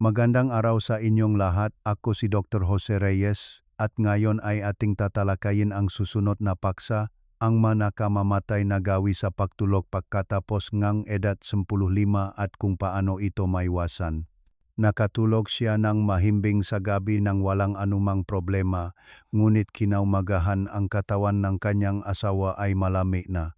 Magandang araw sa inyong lahat. Ako si Dr. Jose Reyes at ngayon ay ating tatalakayin ang susunod na paksa, ang manakamamatay na gawi sa pagtulog pagkatapos ngang edad 15 at kung paano ito maiwasan. Nakatulog siya ng mahimbing sa gabi ng walang anumang problema, ngunit kinaumagahan ang katawan ng kanyang asawa ay malami na.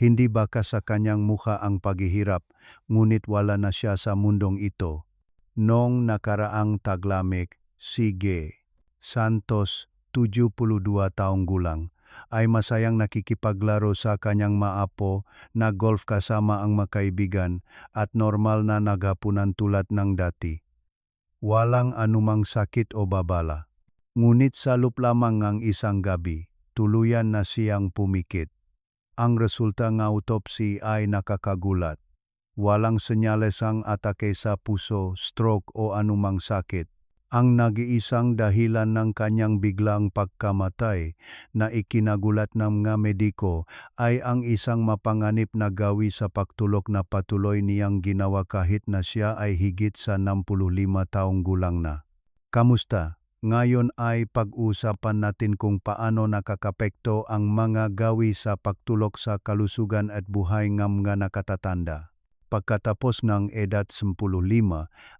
Hindi baka sa kanyang mukha ang paghihirap, ngunit wala na siya sa mundong ito. Noong nakaraang taglamig, si G. Santos, 72 taong gulang, ay masayang nakikipaglaro sa kanyang maapo na golf kasama ang makaibigan at normal na nagapunan tulad ng dati. Walang anumang sakit o babala. Ngunit sa loop lamang ng isang gabi, tuluyan na siyang pumikit. Ang resulta ng autopsy ay nakakagulat. Walang senyales ang atake sa puso, stroke o anumang sakit. Ang nag-iisang dahilan ng kanyang biglang pagkamatay na ikinagulat ng mga mediko ay ang isang mapanganib na gawi sa pagtulog na patuloy niyang ginawa kahit na siya ay higit sa 65 taong gulang na. Kamusta? Ngayon ay pag-usapan natin kung paano nakakapekto ang mga gawi sa pagtulog sa kalusugan at buhay ng mga nakatatanda. Pagkatapos ng edad 15,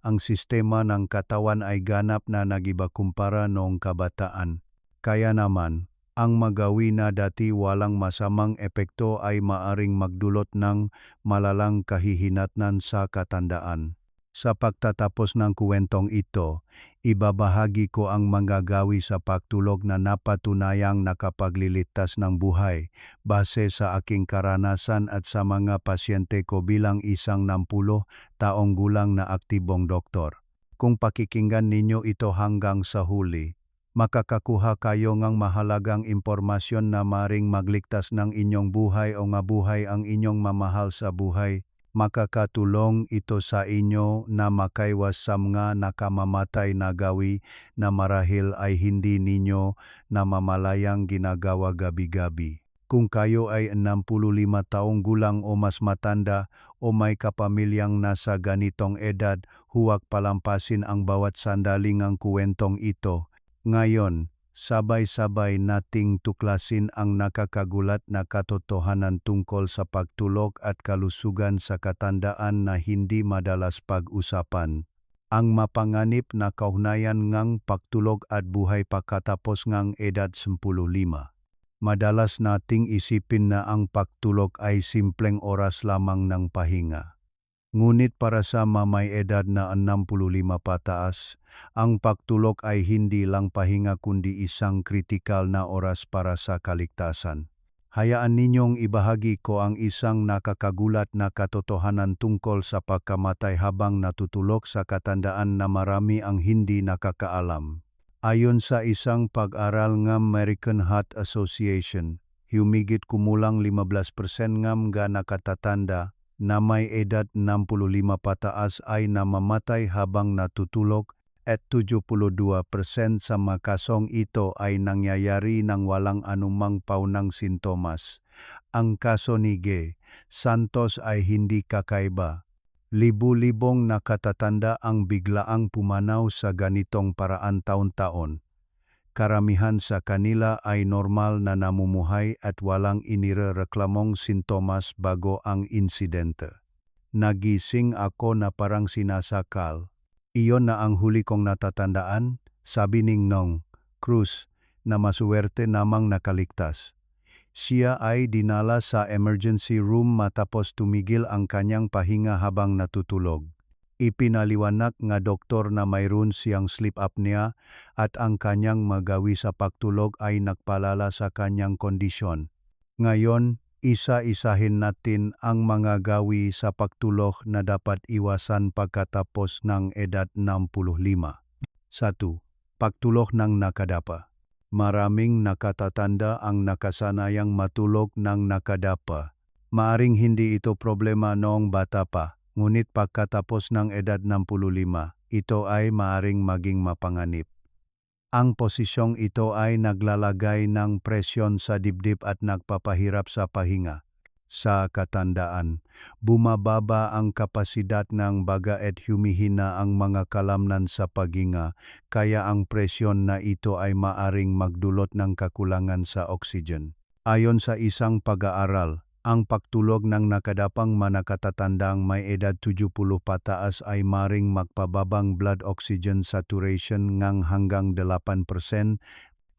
ang sistema ng katawan ay ganap na nagiba kumpara noong kabataan. Kaya naman, ang magawi na dati walang masamang epekto ay maaring magdulot ng malalang kahihinatnan sa katandaan. Sa pagtatapos ng kuwentong ito, ibabahagi ko ang mga gawi sa pagtulog na napatunayang nakapagliligtas ng buhay base sa aking karanasan at sa mga pasyente ko bilang isang 60 taong gulang na aktibong doktor. Kung pakikinggan ninyo ito hanggang sa huli, makakakuha kayo ng mahalagang impormasyon na maring magligtas ng inyong buhay o mabuhay ang inyong mamahal sa buhay makakatulong ito sa inyo na makaiwas sa mga nakamamatay na gawi na marahil ay hindi ninyo namamalayang ginagawa gabi-gabi. Kung kayo ay 65 taong gulang o mas matanda o may kapamilyang nasa ganitong edad, huwag palampasin ang bawat sandaling ang kuwentong ito. Ngayon, sabay-sabay nating tuklasin ang nakakagulat na katotohanan tungkol sa pagtulog at kalusugan sa katandaan na hindi madalas pag-usapan. Ang mapanganib na kaugnayan ngang pagtulog at buhay pagkatapos ngang edad 15. Madalas nating isipin na ang pagtulog ay simpleng oras lamang ng pahinga. Ngunit para sa mamay edad na 65 pataas, ang pagtulog ay hindi lang pahinga kundi isang kritikal na oras para sa kaligtasan. Hayaan ninyong ibahagi ko ang isang nakakagulat na katotohanan tungkol sa pagkamatay habang natutulog sa katandaan na marami ang hindi nakakaalam. Ayon sa isang pag-aral ng American Heart Association, humigit kumulang 15% ng mga nakatatanda na may edad 65 pataas ay namamatay habang natutulog at 72% sa mga kasong ito ay nangyayari nang walang anumang paunang sintomas. Ang kaso ni G. Santos ay hindi kakaiba. Libu-libong nakatatanda ang biglaang pumanaw sa ganitong paraan taon-taon karamihan sa kanila ay normal na namumuhay at walang inirereklamong sintomas bago ang insidente. Nagising ako na parang sinasakal. Iyon na ang huli kong natatandaan, sabi ning Nong Cruz na masuwerte namang nakaligtas. Siya ay dinala sa emergency room matapos tumigil ang kanyang pahinga habang natutulog. Ipinaliwanag nga doktor na mayroon siyang sleep apnea at ang kanyang magawi sa pagtulog ay nagpalala sa kanyang kondisyon. Ngayon, isa-isahin natin ang mga gawi sa pagtulog na dapat iwasan pagkatapos ng edad 65. 1. Pagtulog ng nakadapa. Maraming nakatatanda ang nakasanayang matulog ng nakadapa. Maaring hindi ito problema noong bata pa ngunit pagkatapos ng edad 65, ito ay maaring maging mapanganib. Ang posisyong ito ay naglalagay ng presyon sa dibdib at nagpapahirap sa pahinga. sa katandaan. Bumababa ang kapasidad ng baga at humihina ang mga kalamnan sa paghinga, kaya ang presyon na ito ay maaring magdulot ng kakulangan sa oxygen. Ayon sa isang pag-aaral, ang pagtulog ng nakadapang manakatatandang may edad 70 pataas ay maring magpababang blood oxygen saturation ngang hanggang 8%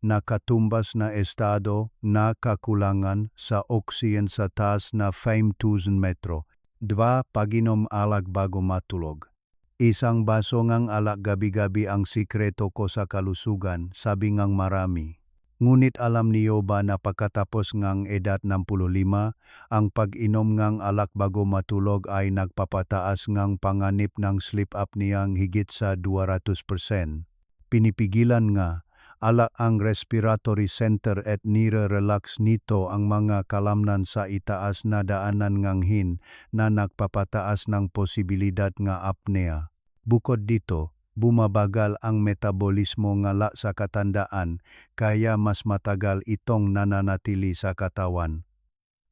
na katumbas na estado na kakulangan sa oxygen sa taas na 5,000 metro. Dwa, paginom alak bago matulog. Isang baso ngang alak gabi-gabi ang sikreto ko sa kalusugan, sabi ngang marami. Ngunit alam niyo ba na pagkatapos ngang edad 65, ang pag-inom ngang alak bago matulog ay nagpapataas ngang panganib ng sleep apnea ng higit sa 200%. Pinipigilan nga, alak ang respiratory center at nire-relax nito ang mga kalamnan sa itaas na daanan ngang hin na nagpapataas ng posibilidad nga apnea. Bukod dito, bumabagal ang metabolismo ngala sa katandaan kaya mas matagal itong nananatili sa katawan.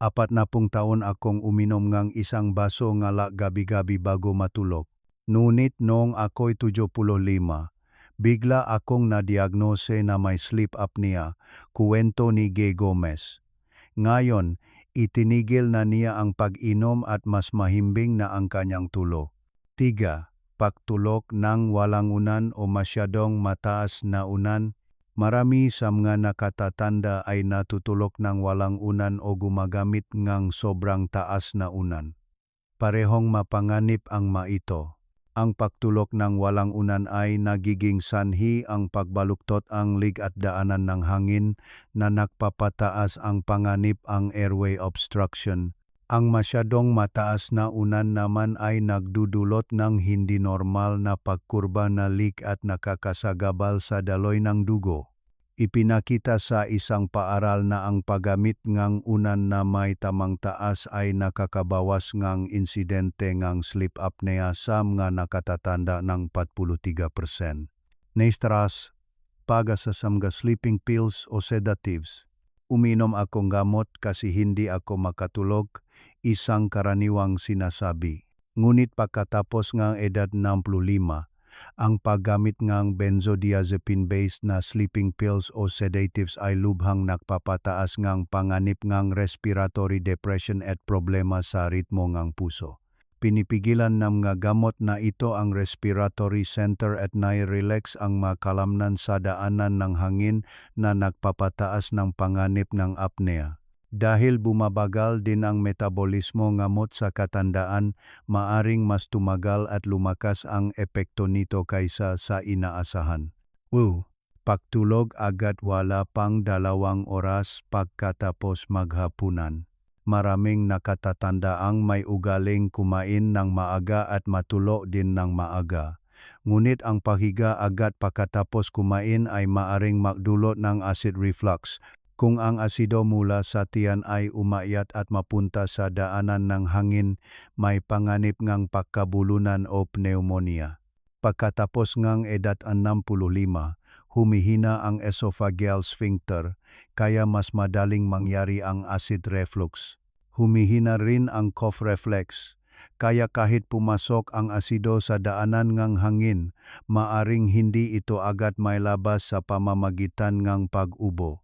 Apat na pung taon akong uminom ngang isang baso ngala gabi-gabi bago matulog. Ngunit noong ako'y 75, bigla akong nadiagnose na may sleep apnea, kuwento ni Gay Gomez. Ngayon, itinigil na niya ang pag-inom at mas mahimbing na ang kanyang tulo. Tiga, pagtulog ng walang unan o masyadong mataas na unan, marami sa mga nakatatanda ay natutulog ng walang unan o gumagamit ng sobrang taas na unan. Parehong mapanganib ang maito. Ang pagtulog ng walang unan ay nagiging sanhi ang pagbaluktot ang lig at daanan ng hangin na nagpapataas ang panganib ang airway obstruction ang masyadong mataas na unan naman ay nagdudulot ng hindi normal na pagkurba na leak at nakakasagabal sa daloy ng dugo. Ipinakita sa isang paaral na ang paggamit ngang unan na may tamang taas ay nakakabawas ngang insidente ngang sleep apnea sa mga nakatatanda ng 43%. Neistras, paga sa samga sleeping pills o sedatives. Uminom akong gamot kasi hindi ako makatulog isang karaniwang sinasabi. Ngunit pagkatapos ng edad 65, ang paggamit ng benzodiazepine-based na sleeping pills o sedatives ay lubhang nagpapataas ng panganib ng respiratory depression at problema sa ritmo ng puso. Pinipigilan ng mga gamot na ito ang respiratory center at nai-relax ang makalamnan sa daanan ng hangin na nagpapataas ng panganib ng apnea. Dahil bumabagal din ang metabolismo ngamot sa katandaan, maaring mas tumagal at lumakas ang epekto nito kaysa sa inaasahan. Woo! Pagtulog agad wala pang dalawang oras pagkatapos maghapunan. Maraming nakatatanda ang may ugaling kumain ng maaga at matulo din ng maaga. Ngunit ang pahiga agad pagkatapos kumain ay maaring magdulot ng acid reflux, kung ang asido mula sa tiyan ay umayat at mapunta sa daanan ng hangin, may panganib ngang pagkabulunan o pneumonia. Pagkatapos ngang edad 65, humihina ang esophageal sphincter, kaya mas madaling mangyari ang acid reflux. Humihina rin ang cough reflex, kaya kahit pumasok ang asido sa daanan ngang hangin, maaring hindi ito agad may labas sa pamamagitan ngang pag-ubo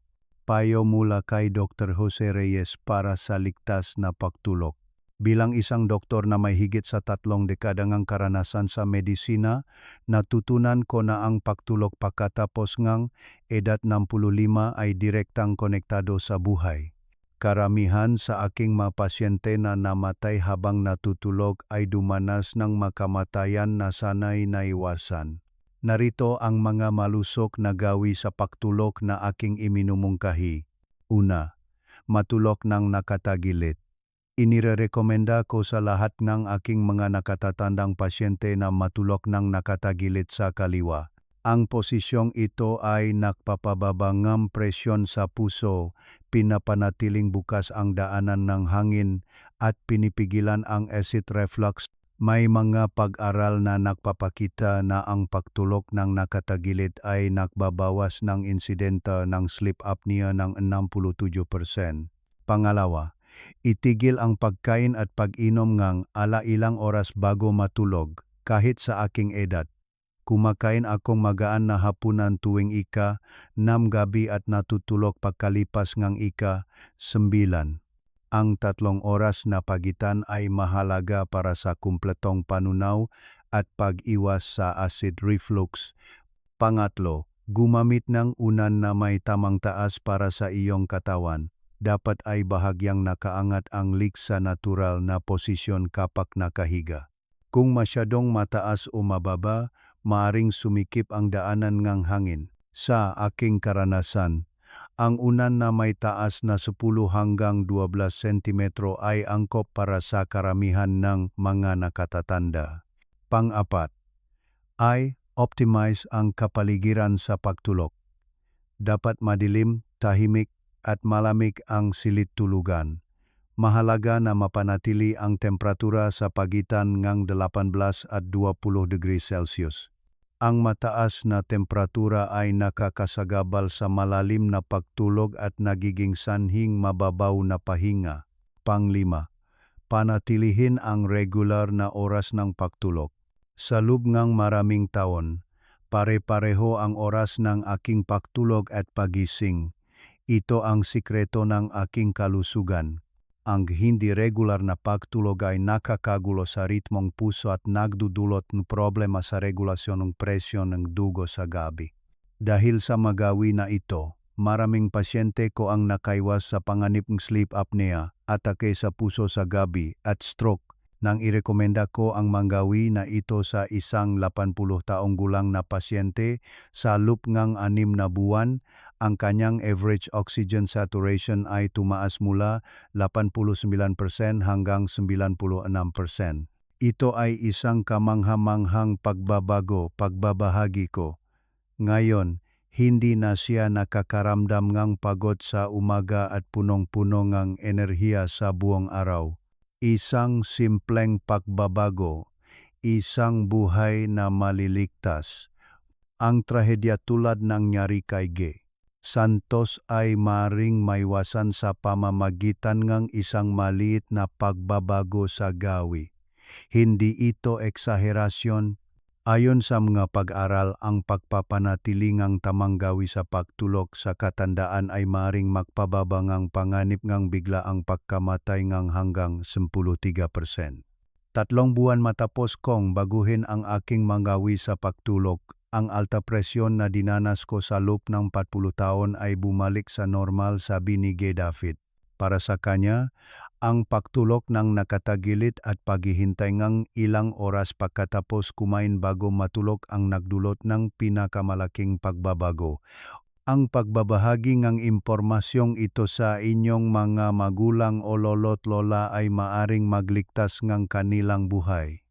payo mula kay Dr. Jose Reyes para sa ligtas na pagtulog. Bilang isang doktor na may higit sa tatlong dekadang karanasan sa medisina, natutunan ko na ang pagtulog pagkatapos ngang edad 65 ay direktang konektado sa buhay. Karamihan sa aking mga pasyente na namatay habang natutulog ay dumanas ng makamatayan na sanay naiwasan. Narito ang mga malusok na gawi sa pagtulok na aking iminumungkahi. Una, matulok ng nakatagilit. Inirerekomenda ko sa lahat ng aking mga nakatatandang pasyente na matulok ng nakatagilit sa kaliwa. Ang posisyong ito ay nakpapababa ng presyon sa puso, pinapanatiling bukas ang daanan ng hangin at pinipigilan ang acid reflux may mga pag-aral na nagpapakita na ang pagtulog ng nakatagilid ay nagbabawas ng insidenta ng sleep apnea ng 67%. Pangalawa, Itigil ang pagkain at pag-inom ngang ala ilang oras bago matulog, kahit sa aking edad. Kumakain akong magaan na hapunan tuwing ika, nam gabi at natutulog pagkalipas ngang ika, sembilan. Ang tatlong oras na pagitan ay mahalaga para sa kumpletong panunaw at pag-iwas sa acid reflux. Pangatlo, gumamit ng unan na may tamang taas para sa iyong katawan. Dapat ay bahagyang nakaangat ang lig sa natural na posisyon kapag nakahiga. Kung masyadong mataas o mababa, maaring sumikip ang daanan ngang hangin. Sa aking karanasan, ang unan na may taas na 10 hanggang 12 sentimetro ay angkop para sa karamihan ng mga nakatatanda. Pang-apat, ay optimize ang kapaligiran sa pagtulog. Dapat madilim, tahimik at malamig ang silid tulugan. Mahalaga na mapanatili ang temperatura sa pagitan ng 18 at 20 degrees Celsius. Ang mataas na temperatura ay nakakasagabal sa malalim na pagtulog at nagiging sanhing mababaw na pahinga. Panglima, panatilihin ang regular na oras ng pagtulog. Sa loob ng maraming taon, pare-pareho ang oras ng aking pagtulog at pagising. Ito ang sikreto ng aking kalusugan. Ang hindi regular na pagtulog ay nakakagulo sa ritmong puso at nagdudulot ng problema sa regulasyon ng presyon ng dugo sa gabi. Dahil sa magawi na ito, maraming pasyente ko ang nakaiwas sa panganib ng sleep apnea, atake sa puso sa gabi at stroke nang irekomenda ko ang manggawi na ito sa isang 80 taong gulang na pasyente sa loop ngang anim na buwan, ang kanyang average oxygen saturation ay tumaas mula 89% hanggang 96%. Ito ay isang kamanghamanghang pagbabago, pagbabahagi ko. Ngayon, hindi na siya nakakaramdam ngang pagod sa umaga at punong-puno ngang enerhiya sa buong araw. Isang simpleng pagbabago, isang buhay na maliligtas. Ang trahedya tulad ng nyari kay G. Santos ay maring maiwasan sa pamamagitan ng isang maliit na pagbabago sa gawi. Hindi ito eksaherasyon, Ayon sa mga pag-aral, ang pagpapanatili ng tamang gawi sa pagtulog sa katandaan ay maring magpababa ng panganib ng bigla ang pagkamatay ng hanggang 13%. Tatlong buwan matapos kong baguhin ang aking manggawi sa pagtulog, ang alta presyon na dinanas ko sa loob ng 40 taon ay bumalik sa normal sabi ni G. David. Para sa kanya, ang pagtulog ng nakatagilid at paghihintay ng ilang oras pagkatapos kumain bago matulog ang nagdulot ng pinakamalaking pagbabago. Ang pagbabahagi ng impormasyong ito sa inyong mga magulang o lolo't lola ay maaring magligtas ng kanilang buhay.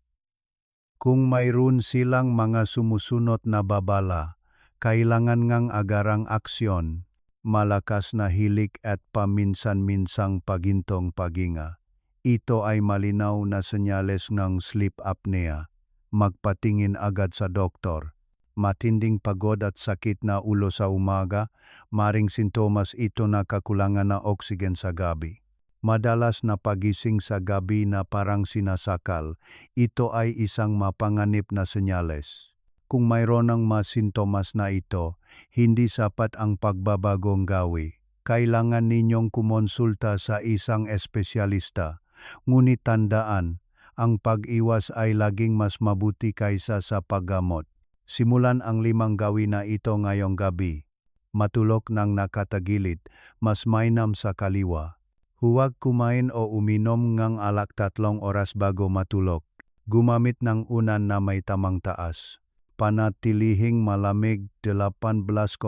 Kung mayroon silang mga sumusunod na babala, kailangan ngang agarang aksyon, malakas na hilik at paminsan-minsang pagintong paginga. Ito ay malinaw na senyales ng sleep apnea. Magpatingin agad sa doktor. Matinding pagod at sakit na ulo sa umaga, maring sintomas ito na kakulangan na oksigen sa gabi. Madalas na pagising sa gabi na parang sinasakal, ito ay isang mapanganib na senyales. Kung mayroon ng mas sintomas na ito, hindi sapat ang pagbabagong gawi. Kailangan ninyong kumonsulta sa isang espesyalista. Ngunit tandaan, ang pag-iwas ay laging mas mabuti kaysa sa paggamot. Simulan ang limang gawi na ito ngayong gabi. Matulog ng nakatagilid, mas mainam sa kaliwa. Huwag kumain o uminom ng alak tatlong oras bago matulog. Gumamit ng unan na may tamang taas panatilihing malamig 18,20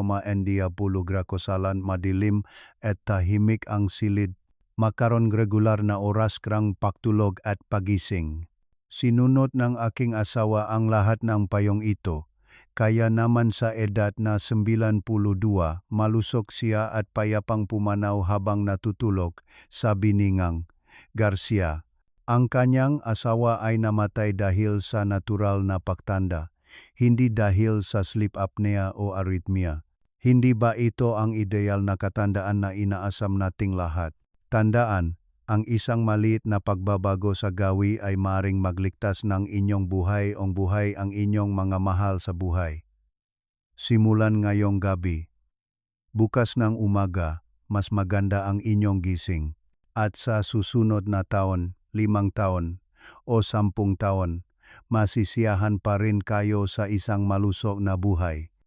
grakosalan madilim at tahimik ang silid, makaron regular na oras krang pagtulog at pagising. Sinunod ng aking asawa ang lahat ng payong ito, kaya naman sa edad na 92, malusok siya at payapang pumanaw habang natutulog, sabi ni Ngang Garcia. Ang kanyang asawa ay namatay dahil sa natural na pagtanda hindi dahil sa sleep apnea o arrhythmia. Hindi ba ito ang ideal na katandaan na inaasam nating lahat? Tandaan, ang isang maliit na pagbabago sa gawi ay maring magligtas ng inyong buhay o buhay ang inyong mga mahal sa buhay. Simulan ngayong gabi. Bukas ng umaga, mas maganda ang inyong gising. At sa susunod na taon, limang taon, o sampung taon, masisiyahan pa rin kayo sa isang malusog na buhay.